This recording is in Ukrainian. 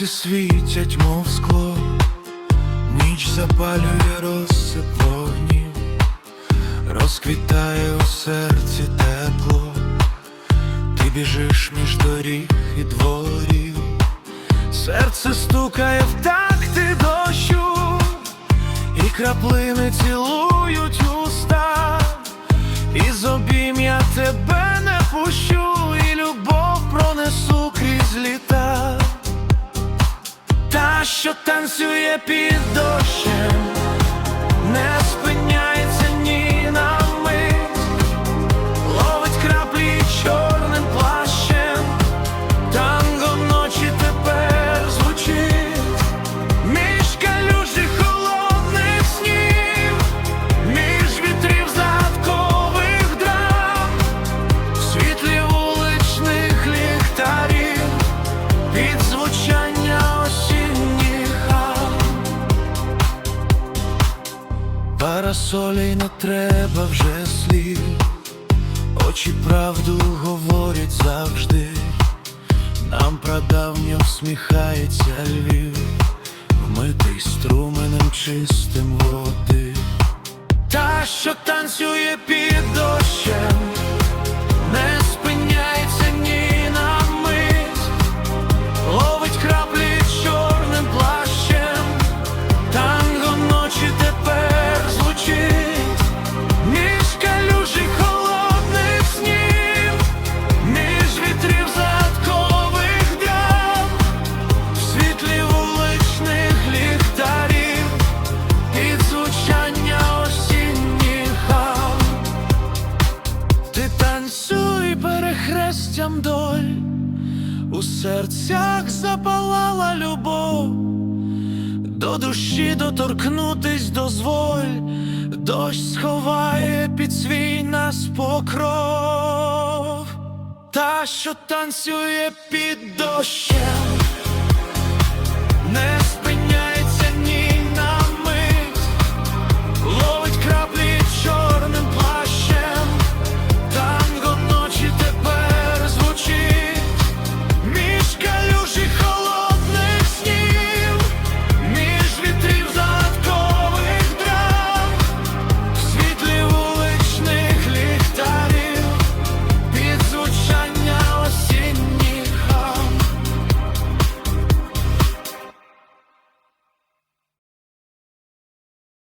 Вулиці світять, мов скло, ніч запалює розсип вогнів, розквітає у серці тепло, ти біжиш між доріг і дворів, серце стукає в такти дощу, і краплини цілують уста, і з обійм'я тебе Що танцює під дощем, не спиняється ні на мить, ловить краплі чорним плащем, танго ночі тепер звучить, між калюжі холодних снів, між вітрів загадкових драм, в світлі вуличних ліхтарів, під Парасолей не треба вже слів, очі правду говорять завжди, нам прадавньо всміхається Львів, вмитий струменем чистим води, та, що танцює під дощем, перехрестям доль, у серцях запалала любов. До душі доторкнутись дозволь, дощ сховає під свій нас покров, та що танцює під дощем,